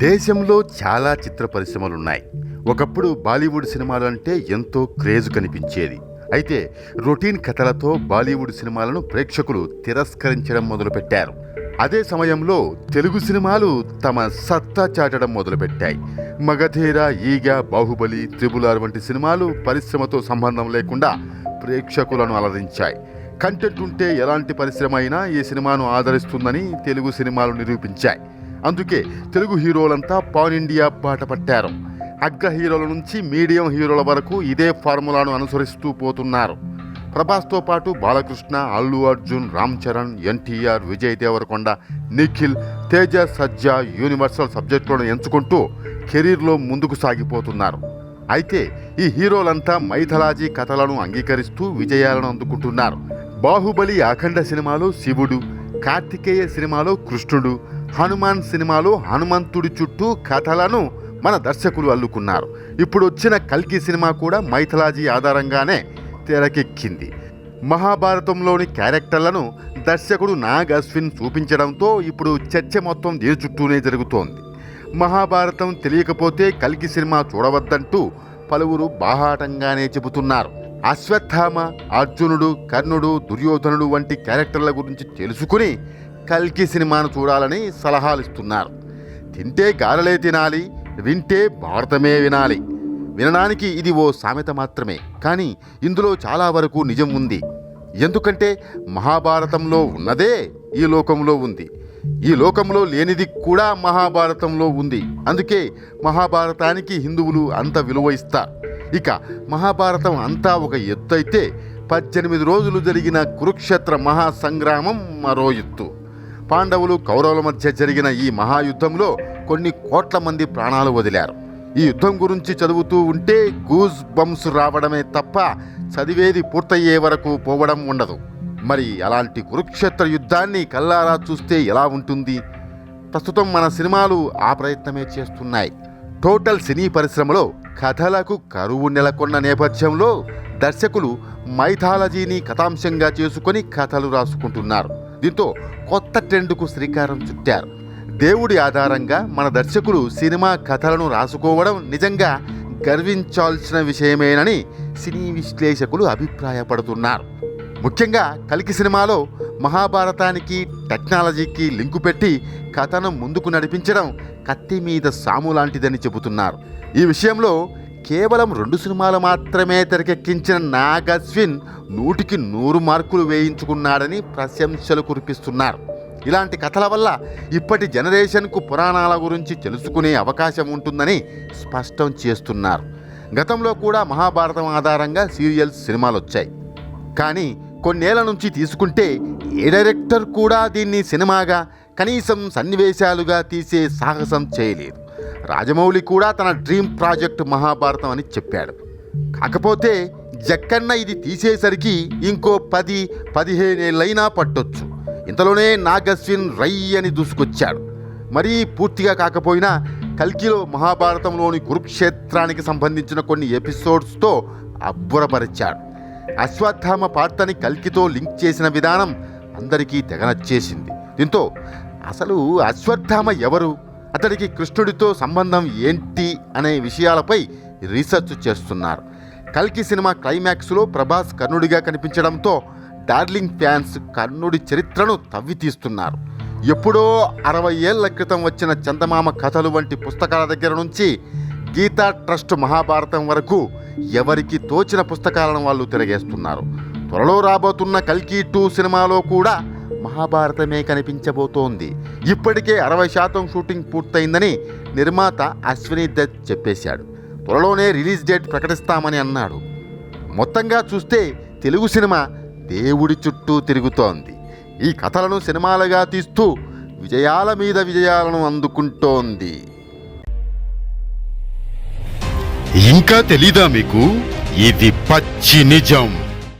దేశంలో చాలా చిత్ర పరిశ్రమలున్నాయి. ఒకప్పుడు బాలీవుడ్ సినిమాలు అంటే ఎంతో క్రేజ్ కనిపించేది. అయితే రొటీన్ కథలతో బాలీవుడ్ సినిమాలను ప్రేక్షకులు తిరస్కరించడం మొదలుపెట్టారు. అదే సమయంలో తెలుగు సినిమాలు తమ సత్తా చాటడం మొదలుపెట్టాయి. మగధీర ఈగ బాహుబలి త్రిబులార్ వంటి సినిమాలు పరిశ్రమతో సంబంధం లేకుండా ప్రేక్షకులను అలరించాయి. కంటెంట్ ఉంటే ఎలాంటి పరిశ్రమ అయినా ఈ సినిమాను ఆదరిస్తుందని తెలుగు సినిమాలు నిరూపించాయి. అందుకే తెలుగు హీరోలంతా పాన్ ఇండియా బాట పట్టారు. అగ్ర హీరోల నుంచి మీడియం హీరోల వరకు ఇదే ఫార్ములాను అనుసరిస్తూ పోతున్నారు. ప్రభాస్తో పాటు బాలకృష్ణ అల్లు అర్జున్ రామ్ చరణ్ ఎన్టీఆర్ విజయ్ దేవరకొండ నిఖిల్ తేజ సజ్జా యూనివర్సల్ సబ్జెక్టులను ఎంచుకుంటూ కెరీర్లో ముందుకు సాగిపోతున్నారు. అయితే ఈ హీరోలంతా మైథలాజీ కథలను అంగీకరిస్తూ విజయాలను అందుకుంటున్నారు. బాహుబలి అఖండ సినిమాలో శివుడు కార్తికేయ సినిమాలో కృష్ణుడు హనుమాన్ సినిమాలో హనుమంతుడి చుట్టూ కథలను మన దర్శకులు అల్లుకున్నారు. ఇప్పుడు వచ్చిన కల్కి సినిమా కూడా మైథలాజీ ఆధారంగానే తెరకెక్కింది. మహాభారతంలోని క్యారెక్టర్లను దర్శకుడు నాగ్ అశ్విన్ చూపించడంతో ఇప్పుడు చర్చ మొత్తం దీని చుట్టూనే జరుగుతోంది. మహాభారతం తెలియకపోతే కల్కి సినిమా చూడవద్దంటూ పలువురు బాహాటంగానే చెబుతున్నారు. అశ్వత్థామ అర్జునుడు కర్ణుడు దుర్యోధనుడు వంటి క్యారెక్టర్ల గురించి తెలుసుకుని కల్కి సినిమాను చూడాలని సలహాలు ఇస్తున్నారు. తింటే గాలలే తినాలి వింటే భారతమే వినాలి. వినడానికి ఇది ఓ సామెత మాత్రమే కానీ ఇందులో చాలా వరకు నిజం ఉంది. ఎందుకంటే మహాభారతంలో ఉన్నదే ఈ లోకంలో ఉంది. ఈ లోకంలో లేనిది కూడా మహాభారతంలో ఉంది. అందుకే మహాభారతానికి హిందువులు అంత విలువ ఇస్తారు ఇక మహాభారతం అంతా ఒక ఎత్తు అయితే పద్దెనిమిది రోజులు జరిగిన కురుక్షేత్ర మహాసంగ్రామం మరో ఎత్తు. పాండవులు కౌరవుల మధ్య జరిగిన ఈ మహాయుద్ధంలో కొన్ని కోట్ల మంది ప్రాణాలు వదిలారు. ఈ యుద్ధం గురించి చదువుతూ ఉంటే గూజ్ బంప్స్ రావడమే తప్ప చదివేది పూర్తయ్యే వరకు పోవడం ఉండదు. మరి అలాంటి కురుక్షేత్ర యుద్ధాన్ని కల్లారా చూస్తే ఎలా ఉంటుంది? ప్రస్తుతం మన సినిమాలు ఆ ప్రయత్నమే చేస్తున్నాయి. టోటల్ సినీ పరిశ్రమలో కథలకు కరువు నెలకొన్న నేపథ్యంలో దర్శకులు మైథాలజీని కథాంశంగా చేసుకొని కథలు రాసుకుంటున్నారు. దీంతో కొత్త ట్రెండ్కు శ్రీకారం చుట్టారు. దేవుడి ఆధారంగా మన దర్శకులు సినిమా కథలను రాసుకోవడం నిజంగా గర్వించాల్సిన విషయమేనని సినీ విశ్లేషకులు అభిప్రాయపడుతున్నారు. ముఖ్యంగా కలికి సినిమాలో మహాభారతానికి టెక్నాలజీకి లింకు పెట్టి కథను ముందుకు నడిపించడం కత్తి మీద సాము లాంటిదని చెబుతున్నారు. ఈ విషయంలో కేవలం రెండు సినిమాలు మాత్రమే తెరకెక్కించిన నాగ్ అశ్విన్ నూటికి నూరు మార్కులు వేయించుకున్నాడని ప్రశంసలు కురిపిస్తున్నారు. ఇలాంటి కథల వల్ల ఇప్పటి జనరేషన్కు పురాణాల గురించి తెలుసుకునే అవకాశం ఉంటుందని స్పష్టం చేస్తున్నారు. గతంలో కూడా మహాభారతం ఆధారంగా సీరియల్స్ సినిమాలు వచ్చాయి కానీ కొన్నేళ్ళ నుంచి తీసుకుంటే ఏ డైరెక్టర్ కూడా దీన్ని సినిమాగా కనీసం సన్నివేశాలుగా తీసే సాహసం చేయలేదు. రాజమౌళి కూడా తన డ్రీమ్ ప్రాజెక్ట్ మహాభారతం అని చెప్పాడు. కాకపోతే జక్కన్న ఇది తీసేసరికి ఇంకో పది పదిహేనేళ్ళైనా పట్టొచ్చు. ఇంతలోనే నాగస్విన్ రై అని దూసుకొచ్చాడు. మరీ పూర్తిగా కాకపోయినా కల్కిలో మహాభారతంలోని కురుక్షేత్రానికి సంబంధించిన కొన్ని ఎపిసోడ్స్తో అబ్బురపరిచాడు. అశ్వత్థామ పాత్రని కల్కితో లింక్ చేసిన విధానం అందరికీ తెగ నచ్చేసింది. దీంతో అసలు అశ్వత్థామ ఎవరు? అతడికి కృష్ణుడితో సంబంధం ఏంటి అనే విషయాలపై రీసెర్చ్ చేస్తున్నారు. కల్కి సినిమా క్లైమాక్స్లో ప్రభాస్ కర్ణుడిగా కనిపించడంతో డార్లింగ్ ఫ్యాన్స్ కర్ణుడి చరిత్రను తవ్వి తీస్తున్నారు ఎప్పుడో అరవై ఏళ్ళ క్రితం వచ్చిన చందమామ కథలు వంటి పుస్తకాల దగ్గర నుంచి గీతా ట్రస్ట్ మహాభారతం వరకు ఎవరికి తోచిన పుస్తకాలను వాళ్ళు తిరగేస్తున్నారు. త్వరలో రాబోతున్న కల్కి టూ సినిమాలో కూడా మహాభారతమే కనిపించబోతోంది. ఇప్పటికే అరవై శాతం షూటింగ్ పూర్తయిందని నిర్మాత అశ్విని దత్ చెప్పేశాడు. త్వరలోనే రిలీజ్ డేట్ ప్రకటిస్తామని అన్నాడు. మొత్తంగా చూస్తే తెలుగు సినిమా దేవుడి చుట్టూ తిరుగుతోంది. ఈ కథలను సినిమాలుగా తీస్తూ విజయాల మీద విజయాలను అందుకుంటోంది. ఇంకా తెలీదా మీకు? ఇది పచ్చి నిజం.